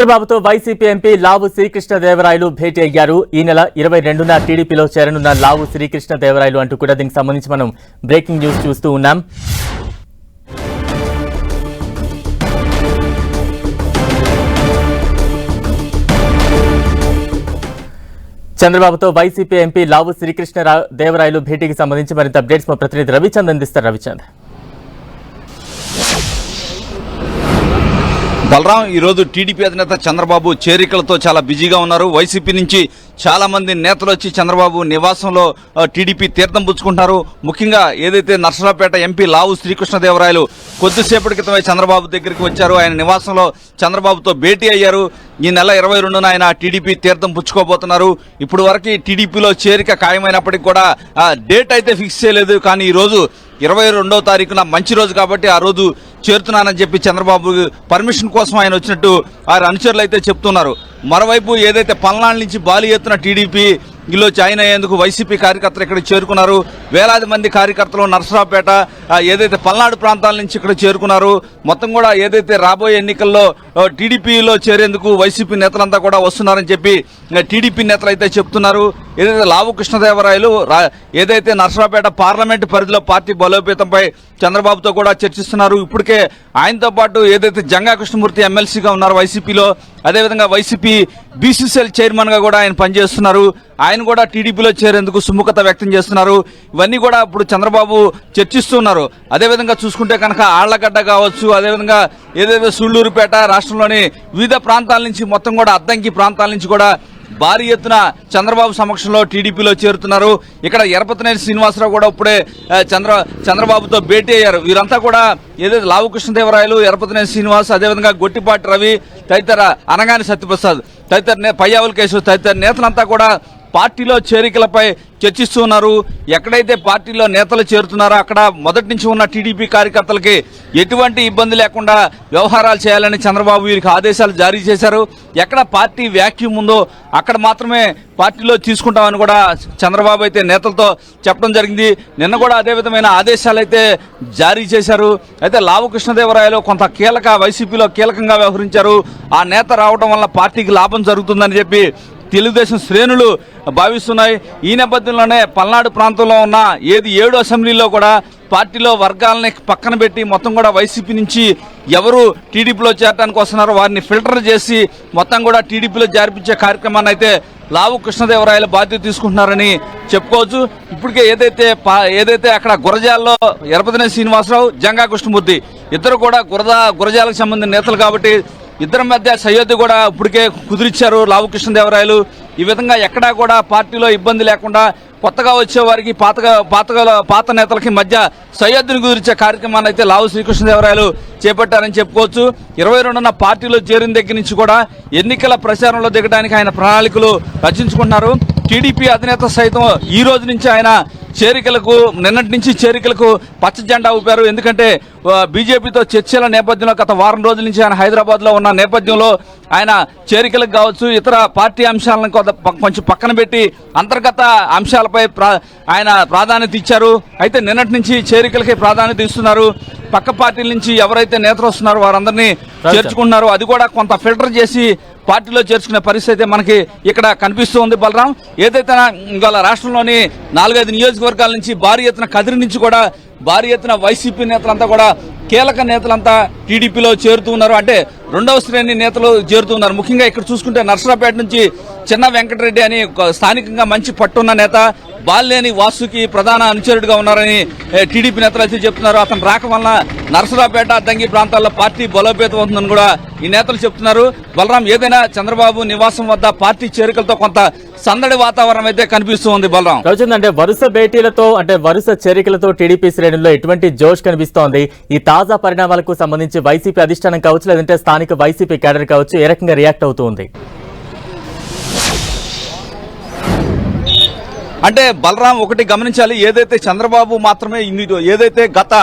చంద్రబాబుతో YCP MP లావు శ్రీకృష్ణదేవరాయలు భేటీ అయ్యారు. ఈ నెల ఇరవై రెండున టీడీపీలో చేరనున్న లావు శ్రీకృష్ణదేవరాయలు అంటూ కూడా దీనికి సంబంధించి మనం బ్రేకింగ్ న్యూస్ చూస్తూ ఉన్నాం. చంద్రబాబుతో వైసీపీ ఎంపీ లావు శ్రీకృష్ణ దేవరాయలు భేటీకి సంబంధించి మరింత అప్డేట్స్ మా ప్రతినిధి రవిచంద్ అందిస్తారు రవిచంద్ బలరాం ఈరోజు టీడీపీ అధినేత చంద్రబాబు చేరికలతో చాలా బిజీగా ఉన్నారు. వైసీపీ నుంచి చాలా మంది నేతలు వచ్చి చంద్రబాబు నివాసంలో టీడీపీ తీర్థం పుచ్చుకుంటున్నారు ముఖ్యంగా ఏదైతే నర్సరావుపేట ఎంపీ లావు శ్రీకృష్ణదేవరాయలు కొద్దిసేపటి క్రితమే చంద్రబాబు దగ్గరికి వచ్చారు. ఆయన నివాసంలో చంద్రబాబుతో భేటీ అయ్యారు. ఈ నెల ఇరవై రెండున ఆయన టీడీపీ తీర్థం పుచ్చుకోబోతున్నారు. ఇప్పుడు వరకు టీడీపీలో చేరిక ఖాయమైనప్పటికీ కూడా డేట్ అయితే ఫిక్స్ చేయలేదు. కానీ ఈరోజు ఇరవై రెండో తారీఖున మంచి రోజు కాబట్టి ఆ రోజు చేరుతున్నానని చెప్పి చంద్రబాబు పర్మిషన్ కోసం ఆయన వచ్చినట్టు వారి అనుచరులు అయితే చెప్తున్నారు. మరోవైపు ఏదైతే పల్నాడు నుంచి బాలి ఎత్తున టీడీపీలో జాయిన్ అయ్యేందుకు వైసీపీ కార్యకర్తలు ఇక్కడ చేరుకున్నారు. వేలాది మంది కార్యకర్తలు నరసరావుపేట ఏదైతే పల్నాడు ప్రాంతాల నుంచి ఇక్కడ చేరుకున్నారు మొత్తం కూడా ఏదైతే రాబోయే ఎన్నికల్లో టీడీపీలో చేరేందుకు వైసీపీ నేతలంతా కూడా వస్తున్నారని చెప్పి టీడీపీ నేతలు అయితే చెప్తున్నారు. ఏదైతే లావు కృష్ణదేవరాయలు ఏదైతే నర్సరాపేట పార్లమెంటు పరిధిలో పార్టీ బలోపేతంపై చంద్రబాబుతో కూడా చర్చిస్తున్నారు. ఇప్పటికే ఆయనతో పాటు ఏదైతే జంగా కృష్ణమూర్తి ఎమ్మెల్సీగా ఉన్నారు వైసీపీలో అదేవిధంగా వైసీపీ బీసీసీఎల్ చైర్మన్గా కూడా ఆయన పనిచేస్తున్నారు. ఆయన కూడా టీడీపీలో చేరేందుకు సుముఖత వ్యక్తం చేస్తున్నారు. ఇవన్నీ కూడా ఇప్పుడు చంద్రబాబు చర్చిస్తున్నారు. అదేవిధంగా చూసుకుంటే కనుక ఆళ్ళగడ్డ కావచ్చు అదేవిధంగా ఏదైతే సూళ్ళూరుపేట రాష్ట్రంలోని వివిధ ప్రాంతాల నుంచి మొత్తం కూడా అద్దంకి ప్రాంతాల నుంచి కూడా భారీ ఎత్తున చంద్రబాబు సమక్షంలో టీడీపీలో చేరుతున్నారు. ఇక్కడ ఎరపతినేని శ్రీనివాసరావు కూడా ఇప్పుడే చంద్ర చంద్రబాబుతో భేటీ అయ్యారు. వీరంతా కూడా ఏదైతే లావు కృష్ణదేవరాయలు ఎరపతినేని శ్రీనివాస్ అదేవిధంగా గొట్టిపాటి రవి తదితర అనగాని సత్యప్రసాద్ తదితర పయ్యావుల కేశవ్ తదితర నేతలంతా కూడా పార్టీలో చేరికలపై చర్చిస్తున్నారు ఎక్కడైతే పార్టీలో నేతలు చేరుతున్నారో అక్కడ మొదటి నుంచి ఉన్న టీడీపీ కార్యకర్తలకి ఎటువంటి ఇబ్బంది లేకుండా వ్యవహారాలు చేయాలని చంద్రబాబు వీరికి ఆదేశాలు జారీ చేశారు. ఎక్కడ పార్టీ వ్యాక్యూమ్ ఉందో అక్కడ మాత్రమే పార్టీలో తీసుకుంటామని కూడా చంద్రబాబు అయితే నేతలతో చెప్పడం జరిగింది. నిన్న కూడా అదే విధమైన ఆదేశాలు అయితే జారీ చేశారు. అయితే లావు కృష్ణదేవరాయలు కొంత కీలక వైసీపీలో కీలకంగా వ్యవహరించారు. ఆ నేత రావడం వల్ల పార్టీకి లాభం జరుగుతుందని చెప్పి తెలుగుదేశం శ్రేణులు భావిస్తున్నాయి. ఈ నేపథ్యంలోనే పల్నాడు ప్రాంతంలో ఉన్న ఏది ఏడు అసెంబ్లీలో కూడా పార్టీలో వర్గాలని పక్కన పెట్టి మొత్తం కూడా వైసీపీ నుంచి ఎవరు టీడీపీలో చేరడానికి వస్తున్నారో వారిని ఫిల్టర్ చేసి మొత్తం కూడా టీడీపీలో జారిపించే కార్యక్రమాన్ని అయితే లావు కృష్ణదేవరాయల బాధ్యత తీసుకుంటున్నారని చెప్పుకోవచ్చు. ఇప్పటికే ఏదైతే పా- ఏదైతే అక్కడ గురజాల్లో ఎరపతినే శ్రీనివాసరావు జంగా కృష్ణమూర్తి ఇద్దరు కూడా గురజా గురజాలకు సంబంధించిన నేతలు కాబట్టి ఇద్దరి మధ్య సయ్యద్దు కూడా ఇప్పటికే కుదిరిచ్చారు. లావు కృష్ణదేవరాయలు. ఈ విధంగా ఎక్కడా కూడా పార్టీలో ఇబ్బంది లేకుండా కొత్తగా వచ్చే వారికి పాతగా పాతగా పాత నేతలకి మధ్య సయ్యద్దుని కుదిరిచే కార్యక్రమాన్ని అయితే లావు శ్రీకృష్ణదేవరాయలు చేపట్టారని చెప్పుకోవచ్చు. ఇరవై రెండున పార్టీలో చేరిన దగ్గర నుంచి కూడా ఎన్నికల ప్రచారంలో దిగడానికి ఆయన ప్రణాళికలు రచించుకున్నారు టీడీపీ అధినేత సైతం ఈ రోజు నుంచి ఆయన చేరికలకు నిన్నటి నుంచి చేరికలకు పచ్చ జెండా ఊపారు. ఎందుకంటే బీజేపీతో చర్చల నేపథ్యంలో గత వారం రోజుల నుంచి ఆయన హైదరాబాద్లో ఉన్న నేపథ్యంలో ఆయన చేరికలకు కావచ్చు ఇతర పార్టీ అంశాలను కొంచెం పక్కన పెట్టి అంతర్గత అంశాలపై ప్రా- ఆయన ప్రాధాన్యత ఇచ్చారు. అయితే నిన్నటి నుంచి చేరికలకి ప్రాధాన్యత ఇస్తున్నారు. పక్క పార్టీల నుంచి ఎవరైతే నేతలు వస్తున్నారో వారందరినీ చేర్చుకుంటున్నారు అది కూడా కొంత ఫిల్టర్ చేసి పార్టీలో చేర్చుకునే పరిస్థితి అయితే మనకి ఇక్కడ కనిపిస్తూ ఉంది బలరాం ఏదైతే ఇవాళ రాష్ట్రంలోని నాలుగైదు నియోజకవర్గాల నుంచి భారీ ఎత్తున కదిరి నుంచి కూడా భారీ ఎత్తున వైసీపీ నేతలంతా కూడా కీలక నేతలంతా టీడీపీలో చేరుతూ ఉన్నారు. అంటే రెండవ శ్రేణి నేతలు చేరుతూ ఉన్నారు. ముఖ్యంగా ఇక్కడ చూసుకుంటే నర్సరాపేట నుంచి చిన్న వెంకటరెడ్డి అని ఒక స్థానికంగా మంచి పట్టున్న నేత బాలినేని వాసుకి ప్రధాన అనుచరుడిగా ఉన్నారని టీడీపీ నేతలు అయితే చెప్తున్నారు. అతను రాక వలన నరసరాపేట అద్దంకి ప్రాంతాల్లో పార్టీ బలోపేతం అవుతుందని కూడా ఈ నేతలు చెప్తున్నారు. బలరాం ఏదైనా చంద్రబాబు నివాసం వద్ద పార్టీ చేరికలతో కొంత సందడి వాతావరణం అయితే కనిపిస్తుంది బలరాం. రవిచంద్ర అంటే వరుస భేటీలతో అంటే వరుస చేరికలతో టీడీపీ శ్రేణుల్లో ఎటువంటి జోష్ కనిపిస్తోంది? ఈ తాజా పరిణామాలకు సంబంధించి వైసీపీ అధిష్టానం కావచ్చు లేదంటే స్థానిక వైసీపీ కేడర్ కావచ్చు ఏ రకంగా రియాక్ట్ అవుతుంది అంటే బలరాం ఒకటి గమనించాలి ఏదైతే చంద్రబాబు మాత్రమే ఏదైతే గత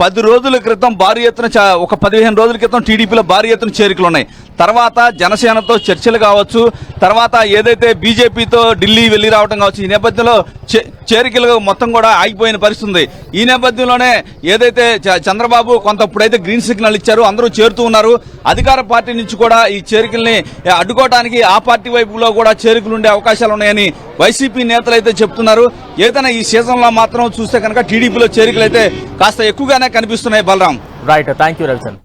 పది రోజుల క్రితం భారీ ఎత్తున ఒక పదిహేను రోజుల క్రితం టీడీపీలో భారీ ఎత్తున చేరికలు ఉన్నాయి తర్వాత జనసేనతో చర్చలు కావచ్చు తర్వాత ఏదైతే బీజేపీతో ఢిల్లీ వెళ్ళి రావడం కావచ్చు ఈ నేపథ్యంలో చే- చేరికలు మొత్తం కూడా ఆగిపోయిన పరిస్థితి ఉంది ఈ నేపథ్యంలోనే ఏదైతే చ- చంద్రబాబు కొంత ఇప్పుడైతే గ్రీన్ సిగ్నల్ ఇచ్చారు అందరూ చేరుతూ ఉన్నారు. అధికార పార్టీ నుంచి కూడా ఈ చేరికల్ని అడ్డుకోవడానికి ఆ పార్టీ వైపులో కూడా చేరికలు ఉండే అవకాశాలు ఉన్నాయని వైసీపీ నేతలు అయితే చెప్తున్నారు. ఏదైనా ఈ సీజన్లో మాత్రం చూస్తే కనుక టీడీపీలో చేరికలు అయితే కాస్త ఎక్కువగానే కనిపిస్తున్నాయి Balaram. Right thank you Ravichand